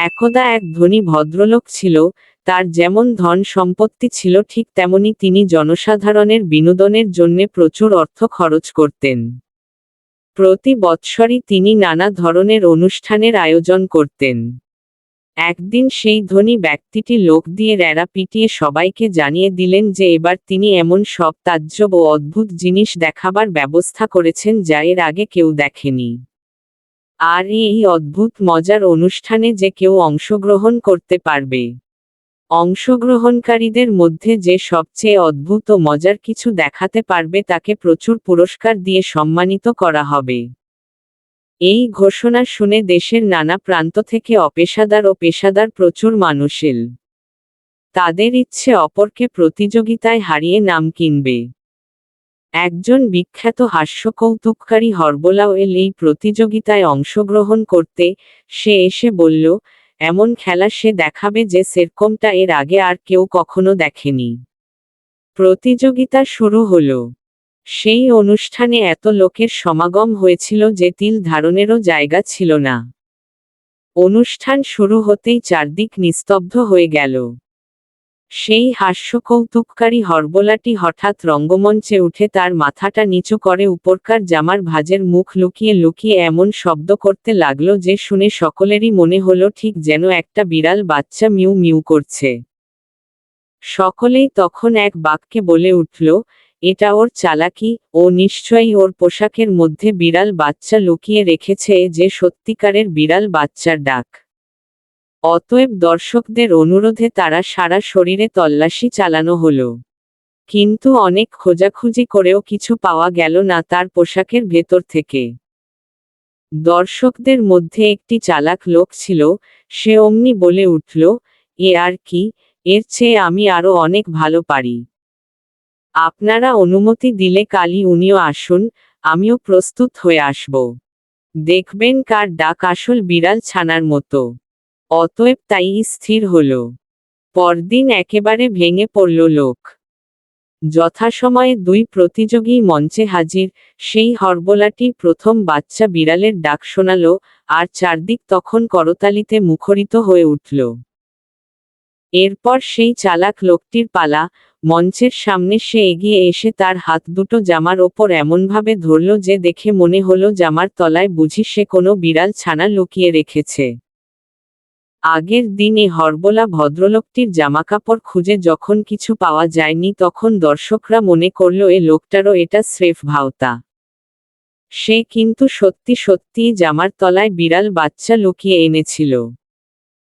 একদা এক ধনী ভদ্রলোক ছিল, তার যেমন ধন সম্পত্তি ছিল ঠিক তেমনি তিনি জনসাধারণের বিনোদনের জন্যে প্রচুর অর্থ খরচ করতেন। প্রতি বৎসরই তিনি নানা ধরনের অনুষ্ঠানের আয়োজন করতেন। একদিন সেই ধনী ব্যক্তিটি লোক দিয়ে রেড়া পিটিয়ে সবাইকে জানিয়ে দিলেন যে এবার তিনি এমন সব তাজ্জব ও অদ্ভুত জিনিস দেখাবার ব্যবস্থা করেছেন যা এর আগে কেউ দেখেনি। আর এই অদ্ভুত মজার অনুষ্ঠানে যে কেউ অংশগ্রহণ করতে পারবে। অংশগ্রহণকারীদের মধ্যে যে সবচেয়ে অদ্ভুত ও মজার কিছু দেখাতে পারবে তাকে প্রচুর পুরস্কার দিয়ে সম্মানিত করা হবে। এই ঘোষণা শুনে দেশের নানা প্রান্ত থেকে অপেশাদার ও পেশাদার প্রচুর মানুষ এল তাদের ইচ্ছে অপরকে প্রতিযোগিতায় হারিয়ে নাম কিনবে। একজন বিখ্যাত হাস্যকৌতুককারী হরবোলাও এল এই প্রতিযোগিতায় অংশগ্রহণ করতে, সে এসে বলল, এমন খেলা সে দেখাবে যে সেরকমটা এর আগে আর কেউ কখনো দেখেনি। প্রতিযোগিতা শুরু হল। সেই অনুষ্ঠানে এত লোকের সমাগম হয়েছিল যে তিল ধারণেরও জায়গা ছিল না। অনুষ্ঠান শুরু হতেই চারদিক নিস্তব্ধ হয়ে গেল। সেই হাস্যকৌতুককারী হরবোলাটি হঠাৎ রঙ্গমঞ্চে উঠে তার মাথাটা নিচু করে উপরকার জামার ভাজের মুখ লুকিয়ে লুকিয়ে এমন শব্দ করতে লাগল যে শুনে সকলেরই মনে হলো ঠিক যেন একটা বিড়াল বাচ্চা মিউ মিউ করছে। সকলেই তখন এক বাক্যে বলে উঠল, এটা ওর চালাকি, ও নিশ্চয়ই ওর পোশাকের মধ্যে বিড়াল বাচ্চা লুকিয়ে রেখেছে যে সত্যিকারের বিড়াল বাচ্চার ডাক। অতএব দর্শকদের অনুরোধে তারা সারা শরীরে তল্লাশি চালানো হলো। কিন্তু অনেক খোঁজাখুঁজি করেও কিছু পাওয়া গেল না তার পোশাকের ভেতর থেকে। দর্শকদের মধ্যে একটি চালাক লোক ছিল, সে অমনি বলে উঠল, এ আর কি, এর চেয়ে আমি আরও অনেক ভালো পারি। আপনারা অনুমতি দিলে কালই উনিও আসুন, আমিও প্রস্তুত হয়ে আসব। দেখবেন কার ডাক আসল বিড়াল ছানার মতো। অতএব তাই স্থির হল। পরদিন একেবারে ভেঙে পড়ল লোক। যথাসময়ে দুই প্রতিযোগী মঞ্চে হাজির, সেই হরবোলাটি প্রথম বাচ্চা বিড়ালের ডাক শোনাল আর চারদিক তখন করতালিতে মুখরিত হয়ে উঠল। এরপর সেই চালাক লোকটির পালা, মঞ্চের সামনে সে এগিয়ে এসে তার হাত দুটো জামার ওপর এমনভাবে ধরল যে দেখে মনে হলো জামার তলায় বুঝি সে কোনো বিড়াল ছানা লুকিয়ে রেখেছে। আগের দিনে হরবোলা ভদ্রলোকটির জামাকাপড় খুঁজে যখন কিছু পাওয়া যায়নি তখন দর্শকরা মনে করল, এ লোকটারও এটা স্রেফ ভাওতা। সে কিন্তু সত্যি সত্যিই জামার তলায় বিড়াল বাচ্চা লুকিয়ে এনেছিল।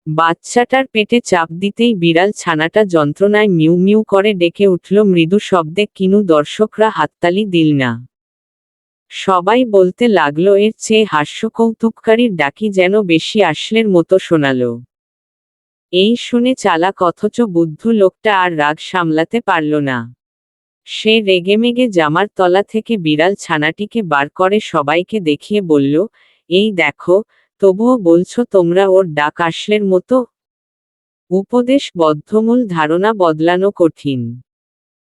বাচ্চাটার পেটে চাপ দিতেই বিড়াল ছানাটা যন্ত্রণায় মিউ মিউ করে ডেকে উঠল, মৃদু শব্দে কিনু দর্শকরা হাততালি দিল না। সবাই বলতে লাগল, এর চেয়ে হাস্যকৌতুককারীর ডাকি যেন বেশি আসলের মতো শোনালো। এই শুনে চালাক অথচ বুদ্ধ লোকটা আর রাগ সামলাতে পারল না। সে রেগেমেগে জামার তলা থেকে বিড়াল ছানাটিকে বার করে সবাইকে দেখিয়ে বলল, এই দেখো, তবুও বলছো তোমরা ওর ডাক আসলের মতো? উপদেশ বদ্ধমূল ধারণা বদলানো কঠিন।